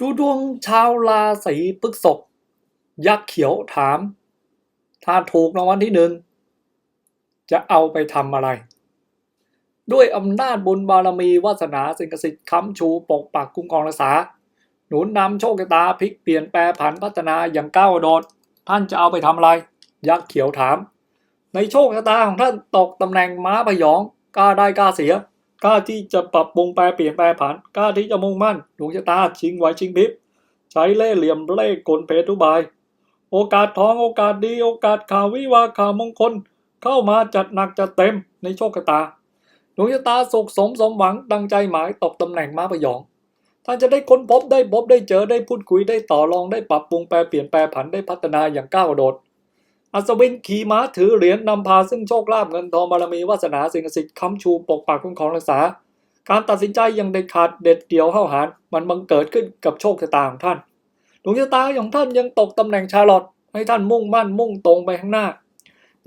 ดูดวงชาวราศีพฤษภยักษ์เขียวถาม ถ้าถูกรางวัลที่หนึ่ง จะเอาไปทำอะไร ด้วยอำนาจบุญบารมีวาสนาสิ่งศักดิ์สิทธิ์ค้ำชูปกปักคุ้มครองรักษา หนุนนำโชคชะตาพลิกเปลี่ยนแปลผันพัฒนาอย่างก้าวโดด ท่านจะเอาไปทำอะไร ยักษ์เขียวถาม ในโชคชะตาของท่านตกตำแหน่งม้าพยองกล้าได้กล้าเสีย กล้าที่จะปรับปรุงแปลเปลี่ยนแปลผัน กล้าที่จะมุ่งมั่นดวงชะตาชิงไหวชิงพริบ ใช้เล่ห์เหลี่ยมเล่กลเพทุบาย โอกาสทองโอกาสดี โอกาสข่าววิวาข่าวมงคล เข้ามาจัดหนักจัดเต็มในโชคชะตาดวงชะตาสุขสมสมหวังดังใจหมายตกตำแหน่งม้าพยองท่านจะได้ค้นพบได้พบได้เจอได้พูดคุยได้ต่อรองได้ปรับปรุงแปลเปลี่ยนแปลผันได้พัฒนาอย่างก้าวกระโดด อัศวินขี่ม้าถือเหรียญนำพาซึ่งโชคลาภเงินทองบารมีวาสนาสิ่งศักดิ์สิทธิ์ค้ำชูปกปักคุ้มครองรักษา การตัดสินใจอย่างเด็ดขาดเด็ดเดี่ยวเข้าหารมันบังเกิดขึ้นกับโชคชะตาของท่านดวงชะตาของท่านยังตกตำแหน่งชาลอตให้ท่านมุ่งมั่นมุ่งตรงไปข้างหน้า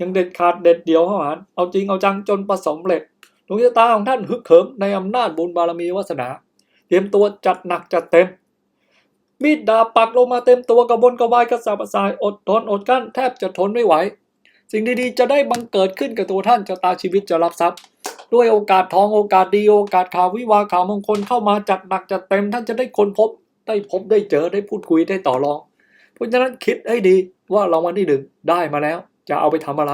ยังเด็ดขาดเด็ดเดี่ยวเข้าหารเอาจริงเอาจังจนประสบเร็จดวงชะตาของท่านฮึกเหิมในอำนาจบุญบารมีวาสนา เตรียมตัวจัดหนักจัดเต็ม มีดดาบปักลงมาเต็มตัวกระบนกระวายกระสับกระส่ายอดทนอดกั้นแทบจะทนไม่ไหว สิ่งดีๆจะได้บังเกิดขึ้นกับตัวท่านชะตาชีวิตจะรับทรัพย์ ด้วยโอกาสทองโอกาสดีโอกาสข่าววิวาข่าวมงคลเข้ามาจัดหนักจัดเต็มท่านจะได้คนพบ ได้พบได้เจอได้พูดคุยได้ต่อรอง เพราะฉะนั้นคิดให้ดีว่ารางวัลที่หนึ่งได้มาแล้ว จะเอาไปทำอะไร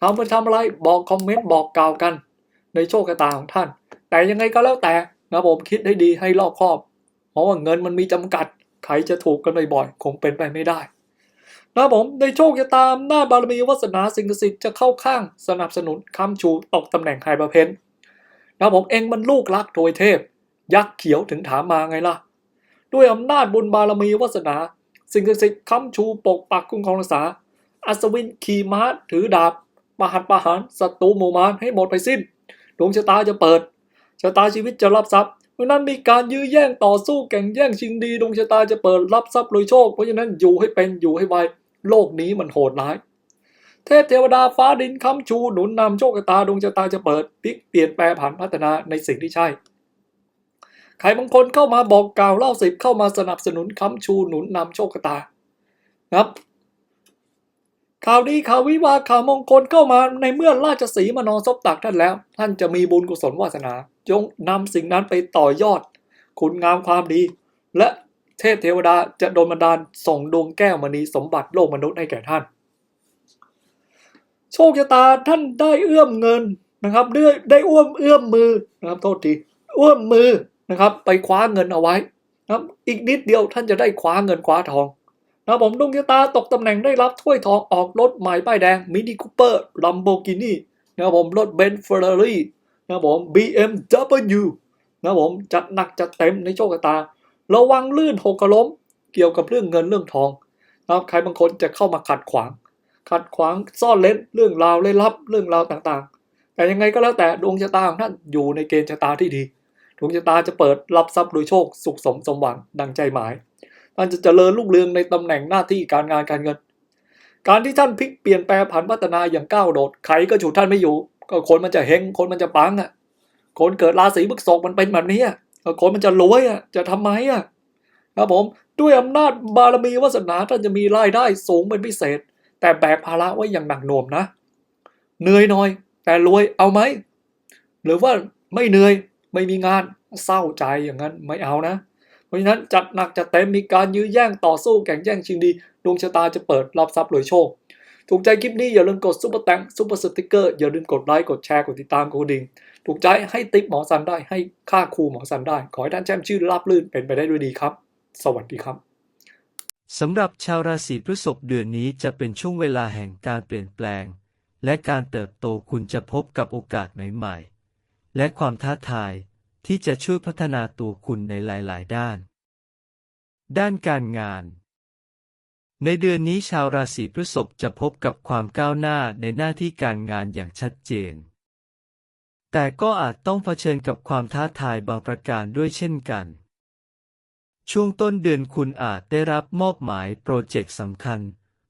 เอาไปทำอะไรบอกคอมเมนต์บอกกล่าวกัน ในโชคชะตาของท่าน แต่ยังไงก็แล้วแต่นะผมคิดให้ดีให้รอบคอบ ราะว่าเงินมันมีจำกัด ใครจะถูกกันบ่อยๆ คงเป็นไปไม่ได้ นะผมในโชคชะตาหน้าบารมีวาสนาสิ่งศักดิ์สิทธิ์จะเข้าข้างสนับสนุนค้ำชูตกตำแหน่งไฮประเพนนะผมเองมันลูกรักโดยเทพ ยักษ์เขียวถึงถามมาไงล่ะ ด้วยอำนาจบุญบารมีวาสนา สิ่งศักดิ์สิทธิ์ค้ำชูปกปักคุ้มครองรักษา อัศวินขี่ม้าถือดาบประหัตประหารศัตรูหมู่มารให้หมดไปสิ้นดวงชะตาจะเปิดชะตาชีวิตจะรับทรัพย์ เพราะนั้นมีการยื้อแย่งต่อสู้แข่งแย่งชิงดีดวงชะตาจะเปิดรับทรัพย์โดยโชค เพราะฉะนั้นอยู่ให้เป็นอยู่ให้ไวโลกนี้มันโหดร้าย เทพเทวดาฟ้าดินค้ำชูหนุนนำโชคชะตาดวงชะตาจะเปิดพลิกเปลี่ยนแปลผันพัฒนาในสิ่งที่ใช่ใครบางคนเข้ามาบอกกล่าวเล่าสิบเข้ามาสนับสนุนค้ำชูหนุนนำโชคชะตานะครับข่าวดีข่าววิวาข่าวมงคลเข้ามาในเมื่อราชสีมานอนซบตักท่านแล้ว ท่านจะมีบุญกุศลวาสนา จงนำสิ่งนั้นไปต่อยอด คุณงามความดี และเทพเทวดาจะโดนบันดาลส่งดวงแก้วมณีสมบัติโลกมนุษย์ให้แก่ท่าน โชคชะตาท่านได้เอื้อมเงินนะครับได้ได้อ้วมเอื้อมมือนะครับโทษทีเอื้อมมือนะครับ ไปคว้าเงินเอาไว้นะครับ อีกนิดเดียวท่านจะได้คว้าเงินคว้าทองนะผมดวงชะตาตกตำแหน่งได้รับถ้วยทองออกรถใหม่ป้ายแดงมินิคูเปอร์ลัมโบกินีนะครับผมรถเบนซ์เฟอร์รารี่ นะครับผม BMW นะครับผมจัดหนักจัดเต็มในโชคชะตา ระวังลื่นหกล้ม เกี่ยวกับเรื่องเงินเรื่องทองนะครับใครบางคนจะเข้ามาขัดขวาง ขัดขวางซ่อนเล้นเรื่องราวเล่นลับเรื่องราวต่างๆ แต่ยังไงก็แล้วแต่ดวงชะตาของท่านอยู่ในเกณฑ์ชะตาที่ดีดวงชะตาจะเปิดรับทรัพย์โดยโชคสุขสมสมหวังดังใจหมายท่านจะเจริญรุ่งเรืองในตำแหน่งหน้าที่การงานการเงิน การที่ท่านพลิกเปลี่ยนแปลผันพัฒนาอย่างก้าวโดดใครก็ฉุดท่านไม่อยู่ ก็คนมันจะเฮงคนมันจะปังอะ คนเกิดราศีพฤษภมันเป็นแบบนี้อะคนมันจะรวยอะ จะทำไมอะครับผมด้วยอำนาจบารมีวาสนาท่านจะมีรายได้สูงเป็นพิเศษ แต่แบกภาระไว้อย่างหนักหน่วงนะเหนื่อยหน่อย แต่รวยเอาไหมหรือว่าไม่เหนื่อยไม่มีงานเศร้าใจอย่างนั้นไม่เอานะ เพราะฉะนั้นจัดหนักจัดเต็มมีการยื้อแย่งต่อสู้แข่งแย่งชิงดีดวงชะตาจะเปิดรับทรัพย์รวยโชค ถูกใจคลิปนี้อย่าลืมกดซุปเปอร์แตงซุปเปอร์สติกเกอร์อย่าลืมกดไลค์กดแชร์กดติดตามกดดิ่งถูกใจให้ติ๊กหมอสันได้ให้ค่าครูหมอสันได้ ขอให้ท่านแช่มชื่อรับลื่นเป็นไปได้ด้วยดีครับ สวัสดีครับสำหรับชาวราศีพฤษภเดือนนี้จะเป็นช่วงเวลาแห่งการเปลี่ยนแปลง และการเติบโตคุณจะพบกับโอกาสใหม่ๆ และความท้าทายที่จะช่วยพัฒนาตัวคุณในหลาย ๆ ด้าน ด้านการงาน ในเดือนนี้ชาวราศีพฤษภจะพบกับความก้าวหน้าในหน้าที่การงานอย่างชัดเจน แต่ก็อาจต้องเผชิญกับความท้าทายบางประการด้วยเช่นกัน ช่วงต้นเดือนคุณอาจได้รับมอบหมายโปรเจกต์สำคัญ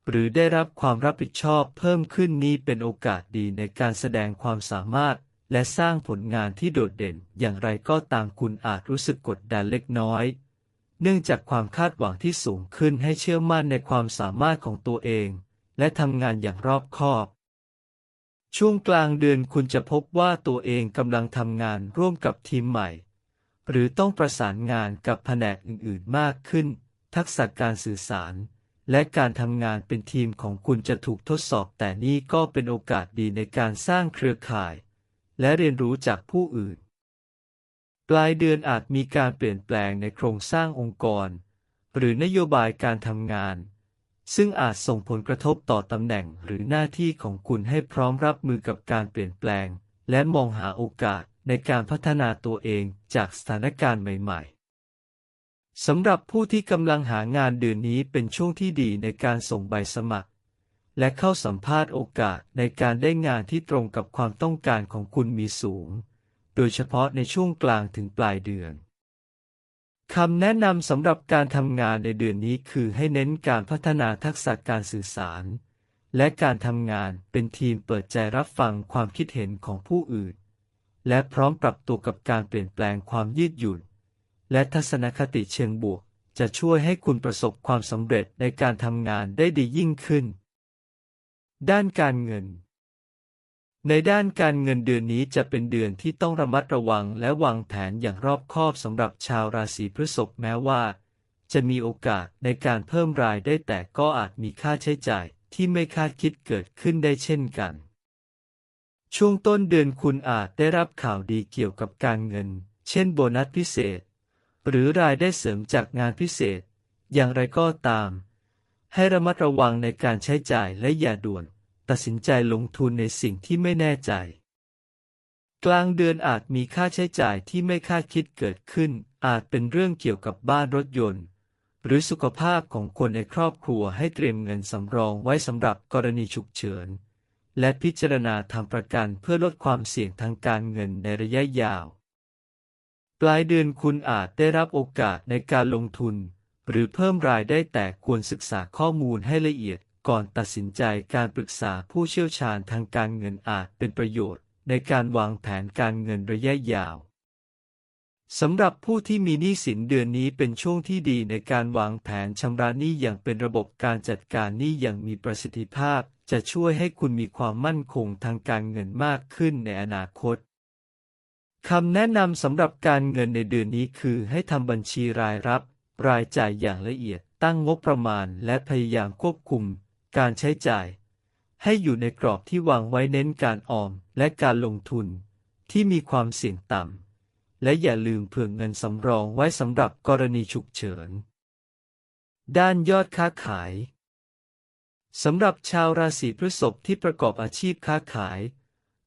หรือได้รับความรับผิดชอบเพิ่มขึ้นนี้เป็นโอกาสดีในการแสดงความสามารถ และสร้างผลงานที่โดดเด่น อย่างไรก็ตามคุณอาจรู้สึกกดดันเล็กน้อย เนื่องจากความคาดหวังที่สูงขึ้นให้เชื่อมั่นในความสามารถของตัวเอง และทำงานอย่างรอบคอบ ช่วงกลางเดือนคุณจะพบว่าตัวเองกำลังทำงานร่วมกับทีมใหม่ หรือต้องประสานงานกับแผนกอื่นๆมากขึ้น ทักษะการสื่อสาร และการทำงานเป็นทีมของคุณจะถูกทดสอบ แต่นี่ก็เป็นโอกาสดีในการสร้างเครือข่าย และเรียนรู้จากผู้อื่น ปลายเดือนอาจมีการเปลี่ยนแปลงในโครงสร้างองค์กร หรือนโยบายการทำงาน ซึ่งอาจส่งผลกระทบต่อตำแหน่งหรือหน้าที่ของคุณให้พร้อมรับมือกับการเปลี่ยนแปลง และมองหาโอกาสในการพัฒนาตัวเองจากสถานการณ์ใหม่ๆสำหรับผู้ที่กำลังหางานเดือนนี้เป็นช่วงที่ดีในการส่งใบสมัคร และเข้าสัมภาษณ์โอกาสในการได้งานที่ตรงกับความต้องการของคุณมีสูง โดยเฉพาะในช่วงกลางถึงปลายเดือนคำแนะนำสำหรับการทำงานในเดือนนี้คือให้เน้นการพัฒนาทักษะการสื่อสาร และการทำงานเป็นทีมเปิดใจรับฟังความคิดเห็นของผู้อื่น และพร้อมปรับตัวกับการเปลี่ยนแปลงความยืดหยุ่น และทัศนคติเชิงบวก จะช่วยให้คุณประสบความสำเร็จในการทำงานได้ดียิ่งขึ้น ด้านการเงิน ในด้านการเงินเดือนนี้จะเป็นเดือนที่ต้องระมัดระวังและวางแผนอย่างรอบคอบสำหรับชาวราศีพฤษภแม้ว่า จะมีโอกาสในการเพิ่มรายได้แต่ก็อาจมีค่าใช้จ่ายที่ไม่คาดคิดเกิดขึ้นได้เช่นกัน ช่วงต้นเดือนคุณอาจได้รับข่าวดีเกี่ยวกับการเงิน เช่นโบนัสพิเศษ หรือรายได้เสริมจากงานพิเศษ อย่างไรก็ตาม ให้ระมัดระวังในการใช้จ่ายและอย่าด่วน ตัดสินใจลงทุนในสิ่งที่ไม่แน่ใจ กลางเดือนอาจมีค่าใช้จ่ายที่ไม่คาดคิดเกิดขึ้น อาจเป็นเรื่องเกี่ยวกับบ้านรถยนต์ หรือสุขภาพของคนในครอบครัวให้เตรียมเงินสำรองไว้สำหรับกรณีฉุกเฉิน และพิจารณาทำประกันเพื่อลดความเสี่ยงทางการเงินในระยะยาว ปลายเดือนคุณอาจได้รับโอกาสในการลงทุน หรือเพิ่มรายได้แต่ควรศึกษาข้อมูลให้ละเอียด ก่อนตัดสินใจการปรึกษาผู้เชี่ยวชาญทางการเงินอาจเป็นประโยชน์ ในการวางแผนการเงินระยะยาวสำหรับผู้ที่มีหนี้สินเดือนนี้เป็นช่วงที่ดีในการวางแผนชำระหนี้อย่างเป็นระบบการจัดการหนี้อย่างมีประสิทธิภาพ จะช่วยให้คุณมีความมั่นคงทางการเงินมากขึ้นในอนาคตคำแนะนำสำหรับการเงินในเดือนนี้คือให้ทำบัญชีรายรับ รายจ่ายอย่างละเอียด ตั้งงบประมาณ และพยายามควบคุม การใช้จ่าย ให้อยู่ในกรอบที่วางไว้เน้นการออมและการลงทุนที่มีความเสี่ยงต่ำ และอย่าลืมเผื่อเงินสำรองไว้สำหรับกรณีฉุกเฉิน ด้านยอดค้าขายสำหรับชาวราศีพฤษภที่ประกอบอาชีพค้าขาย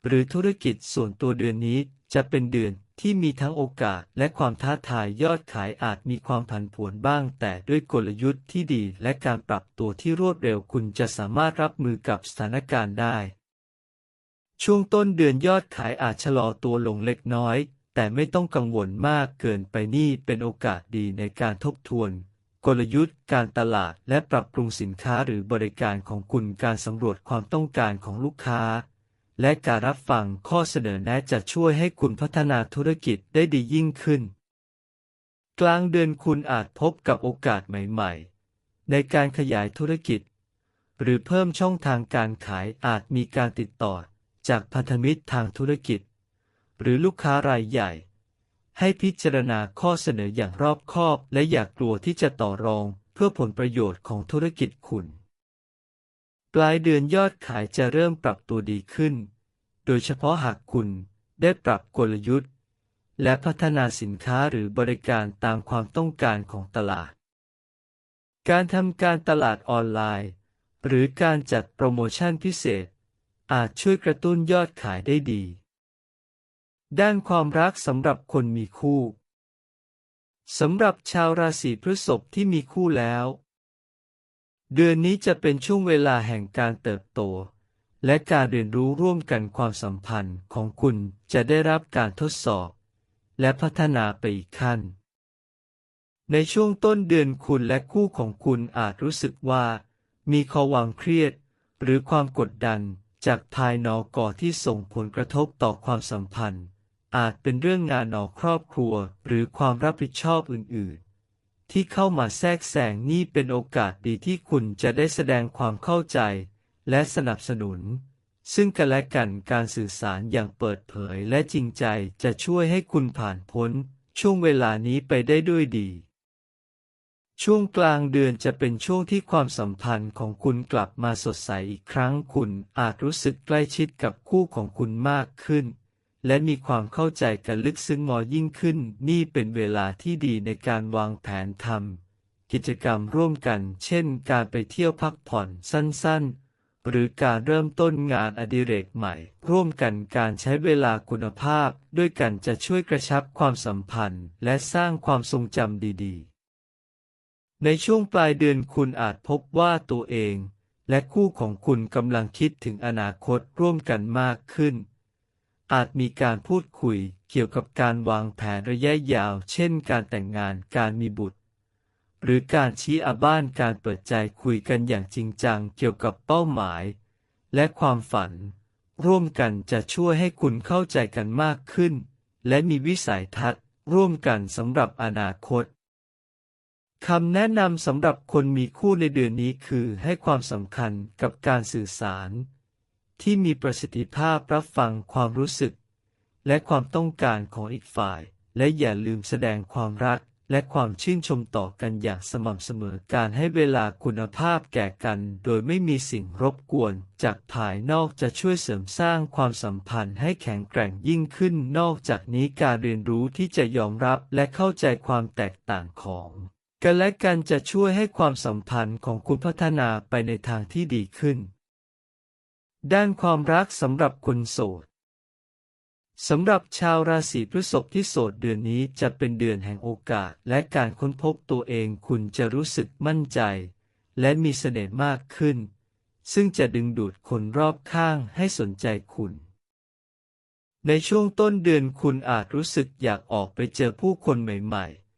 หรือธุรกิจส่วนตัวเดือนนี้ จะเป็นเดือนที่มีทั้งโอกาสและความท้าทายยอดขายอาจมีความผันผวนบ้าง แต่ด้วยกลยุทธ์ที่ดีและการปรับตัวที่รวดเร็วคุณจะสามารถรับมือกับสถานการณ์ได้ ช่วงต้นเดือนยอดขายอาจชะลอตัวลงเล็กน้อย แต่ไม่ต้องกังวลมากเกินไปนี่เป็นโอกาสดีในการทบทวน กลยุทธ์ การตลาดและปรับปรุงสินค้าหรือบริการของคุณการสำรวจความต้องการของลูกค้า และการรับฟังข้อเสนอแนะจะช่วยให้คุณพัฒนาธุรกิจได้ดียิ่งขึ้น กลางเดือนคุณอาจพบกับโอกาสใหม่ๆ ในการขยายธุรกิจ หรือเพิ่มช่องทางการขายอาจมีการติดต่อจากพันธมิตรทางธุรกิจ หรือลูกค้ารายใหญ่ ให้พิจารณาข้อเสนออย่างรอบคอบและอย่ากกลัวที่จะต่อรองเพื่อผลประโยชน์ของธุรกิจคุณ ปลายเดือนยอดขายจะเริ่มปรับตัวดีขึ้น โดยเฉพาะหากคุณได้ปรับกลยุทธ์ และพัฒนาสินค้าหรือบริการตามความต้องการของตลาด การทำการตลาดออนไลน์ หรือการจัดโปรโมชั่นพิเศษ อาจช่วยกระตุ้นยอดขายได้ดี ด้านความรักสำหรับคนมีคู่สำหรับชาวราศีพฤษภที่มีคู่แล้ว เดือนนี้จะเป็นช่วงเวลาแห่งการเติบโต และการเรียนรู้ร่วมกันความสัมพันธ์ของคุณจะได้รับการทดสอบ และพัฒนาไปอีกขั้น ในช่วงต้นเดือนคุณและคู่ของคุณอาจรู้สึกว่า มีข้อวางเครียด หรือความกดดันจากภายนอกก่อที่ส่งผลกระทบต่อความสัมพันธ์ อาจเป็นเรื่องงานนอกครอบครัว หรือความรับผิดชอบอื่น ที่เข้ามาแทรกแซงนี่เป็นโอกาสดีที่คุณจะได้แสดงความเข้าใจ และสนับสนุน ซึ่งกันและกันการสื่อสารอย่างเปิดเผยและจริงใจจะช่วยให้คุณผ่านพ้น ช่วงเวลานี้ไปได้ด้วยดี ช่วงกลางเดือนจะเป็นช่วงที่ความสัมพันธ์ของคุณกลับมาสดใสอีกครั้ง คุณอาจรู้สึกใกล้ชิดกับคู่ของคุณมากขึ้น และมีความเข้าใจกันลึกซึ้งมอยิ่งขึ้น นี่เป็นเวลาที่ดีในการวางแผนทำกิจกรรมร่วมกัน เช่น การไปเที่ยวพักผ่อนสั้นๆ หรือการเริ่มต้นงานอดิเรกใหม่ ร่วมกันการใช้เวลาคุณภาพ ด้วยกันจะช่วยกระชับความสัมพันธ์ และสร้างความทรงจำดีๆ ในช่วงปลายเดือนคุณอาจพบว่าตัวเอง และคู่ของคุณกำลังคิดถึงอนาคตร่วมกันมากขึ้น อาจมีการพูดคุยเกี่ยวกับการวางแผนระยะยาว เช่น การแต่งงาน การมีบุตร หรือการชี้อาบ้าน การเปิดใจคุยกันอย่างจริงจังเกี่ยวกับเป้าหมาย และความฝัน ร่วมกันจะช่วยให้คุณเข้าใจกันมากขึ้น และมีวิสัยทัศน์ ร่วมกันสำหรับอนาคตคำแนะนำสำหรับคนมีคู่ในเดือนนี้คือให้ความสำคัญกับการสื่อสาร ที่มีประสิทธิภาพรับฟังความรู้สึก และความต้องการของอีกฝ่าย และอย่าลืมแสดงความรักและความชื่นชมต่อกันอย่างสม่ำเสมอการให้เวลาคุณภาพแก่กัน โดยไม่มีสิ่งรบกวน จากภายนอกจะช่วยเสริมสร้างความสัมพันธ์ให้แข็งแกร่งยิ่งขึ้นนอกจากนี้การเรียนรู้ที่จะยอมรับและเข้าใจความแตกต่างของกันและกันจะช่วยให้ความสัมพันธ์ของคุณพัฒนาไปในทางที่ดีขึ้น ด้านความรักสำหรับคนโสดสำหรับชาวราศีพฤษภที่โสดเดือนนี้จะเป็นเดือนแห่งโอกาส และการค้นพบตัวเองคุณจะรู้สึกมั่นใจ และมีเสน่ห์มากขึ้น ซึ่งจะดึงดูดคนรอบข้างให้สนใจคุณ ในช่วงต้นเดือนคุณอาจรู้สึกอยากออกไปเจอผู้คนใหม่ ๆ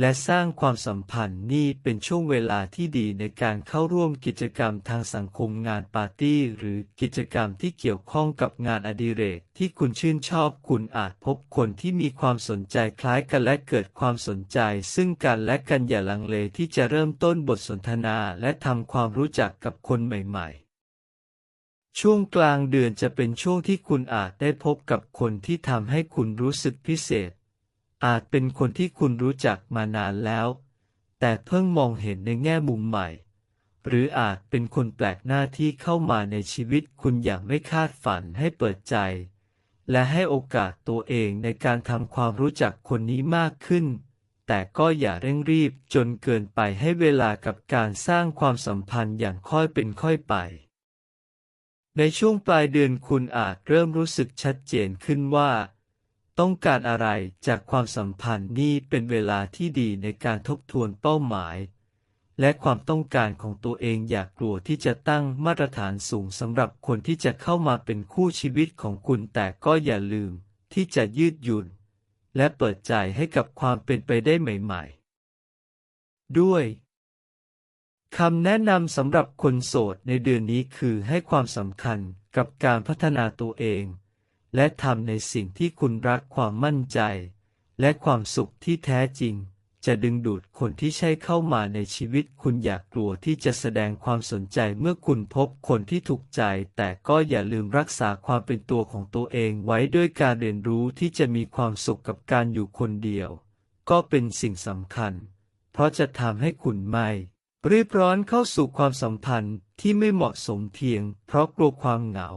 และสร้างความสัมพันธ์นี่เป็นช่วงเวลาที่ดีในการเข้าร่วมกิจกรรมทางสังคมงานปาร์ตี้ หรือกิจกรรมที่เกี่ยวข้องกับงานอดิเรก ที่คุณชื่นชอบคุณอาจพบคนที่มีความสนใจคล้ายกันและเกิดความสนใจ ซึ่งกันและกันอย่าลังเลที่จะเริ่มต้นบทสนทนาและทำความรู้จักกับคนใหม่ๆช่วงกลางเดือนจะเป็นช่วงที่คุณอาจได้พบกับคนที่ทำให้คุณรู้สึกพิเศษ อาจเป็นคนที่คุณรู้จักมานานแล้ว แต่เพิ่งมองเห็นในแง่มุมใหม่ หรืออาจเป็นคนแปลกหน้าที่เข้ามาในชีวิตคุณอย่างไม่คาดฝันให้เปิดใจ และให้โอกาสตัวเองในการทำความรู้จักคนนี้มากขึ้น แต่ก็อย่าเร่งรีบจนเกินไปให้เวลากับการสร้างความสัมพันธ์อย่างค่อยเป็นค่อยไป ในช่วงปลายเดือนคุณอาจเริ่มรู้สึกชัดเจนขึ้นว่า ต้องการอะไรจากความสัมพันธ์นี่เป็นเวลาที่ดีในการทบทวนเป้าหมาย และความต้องการของตัวเองอย่ากกลัวที่จะตั้งมาตรฐานสูงสำหรับคนที่จะเข้ามาเป็นคู่ชีวิตของคุณแต่ก็อย่าลืมที่จะยืดหยุ่น และเปิดใจให้กับความเป็นไปได้ใหม่ ๆ ด้วยคำแนะนำสำหรับคนโสดในเดือนนี้คือให้ความสำคัญกับการพัฒนาตัวเอง และทำในสิ่งที่คุณรักความมั่นใจ และความสุขที่แท้จริง จะดึงดูดคนที่ใช่เข้ามาในชีวิตคุณอย่ากกลัวที่จะแสดงความสนใจเมื่อคุณพบคนที่ถูกใจ แต่ก็อย่าลืมรักษาความเป็นตัวของตัวเองไว้ด้วยการเรียนรู้ที่จะมีความสุขกับการอยู่คนเดียว ก็เป็นสิ่งสำคัญ เพราะจะทำให้คุณไม่รีบร้อนเข้าสู่ความสัมพันธ์ที่ไม่เหมาะสมเพียง เพราะกลัวความเหงา